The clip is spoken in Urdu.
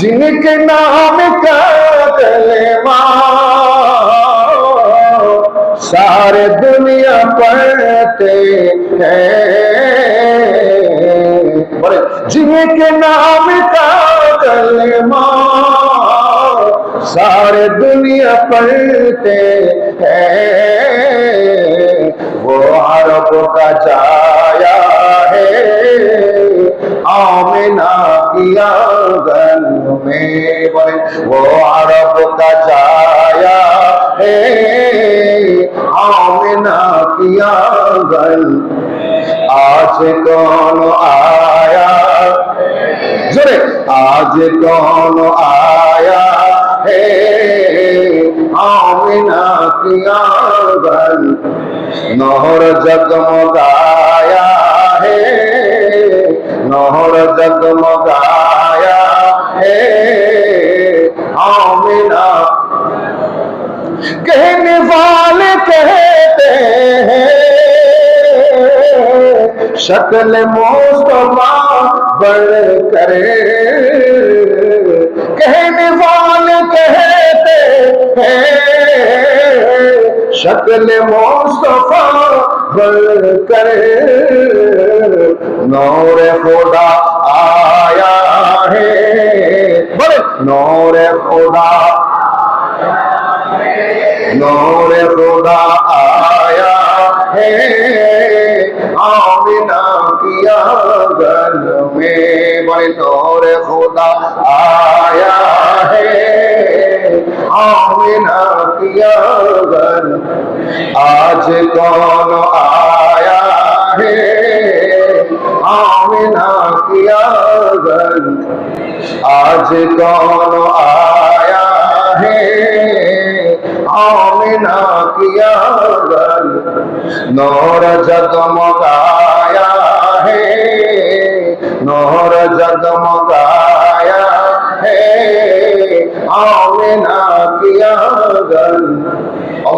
جن کے نام کا کلمہ سارے دنیا پڑھتے ہیں۔ جن کے نام کا کلمہ سارے دنیا پڑھتے ہیں۔ وہ عرب کا جایا ہے آمنا کی آنگن میں بڑے وہ عرب کا جایا ہے آمنا کی آنگن آج کون آیا زرے آج کون آیا ہے آمنا کی آنگن نہر جگمگایا ہے نہر جگمگایا ہے آمنا کہنے والے کہتے ہیں، شکل مصطفیٰ بڑھ کر۔ کہنے والے کہتے ہیں، شکل مصطفیٰ بڑھ کر۔ نور خدا آیا نور خدا نور خدا آیا ہے آمنا کی آنگن میں بڑے نور خدا آیا ہے آمنا کی آنگن آج کون آیا ہے آج کون آیا ہے؟ آمنا کیا گل نور جگمگایا ہے۔ نور جگمگایا ہے۔ آمنا کیا گل